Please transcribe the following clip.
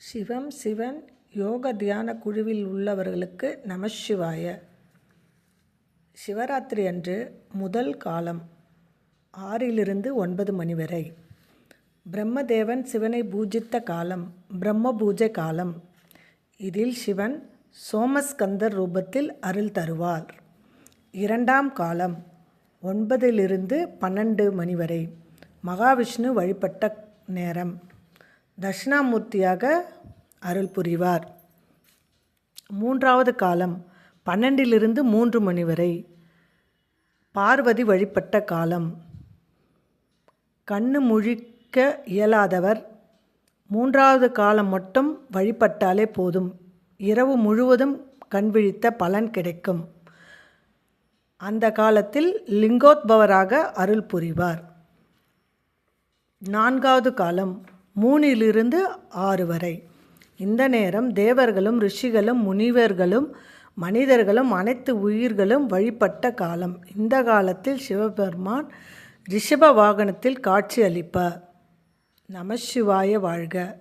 சிவம் சிவன் யோக தியான குழுவில் உள்ளவர்களுக்கு நமசிவாய சிவராத்திரி அன்று முதல் காலம் ஆறிலிருந்து ஒன்பது மணி வரை. பிரம்மதேவன் சிவனை பூஜித்த காலம் பிரம்ம பூஜை காலம். இதில் சிவன் சோமஸ்கந்தர் ரூபத்தில் அருள் தருவார். இரண்டாம் காலம் ஒன்பதிலிருந்து பன்னெண்டு மணி வரை. மகாவிஷ்ணு வழிபட்ட நேரம். தட்சிணாமூர்த்தியாக அருள் புரிவார். மூன்றாவது காலம் பன்னெண்டிலிருந்து மூன்று மணி வரை பார்வதி வழிபட்ட காலம். கண்ணு முழிக்க இயலாதவர் மூன்றாவது காலம் மட்டும் வழிபட்டாலே போதும். இரவு முழுவதும் கண் விழித்த பலன் கிடைக்கும். அந்த காலத்தில் லிங்கோத்பவராக அருள் புரிவார். நான்காவது காலம் மூணிலிருந்து ஆறு வரை. இந்த நேரம் தேவர்களும் ரிஷிகளும் முனிவர்களும் மனிதர்களும் அனைத்து உயிர்களும் வழிபட்ட காலம். இந்த காலத்தில் சிவபெருமான் ரிஷப வாகனத்தில் காட்சி அளிப்பார் நமசிவாய வாழ்க.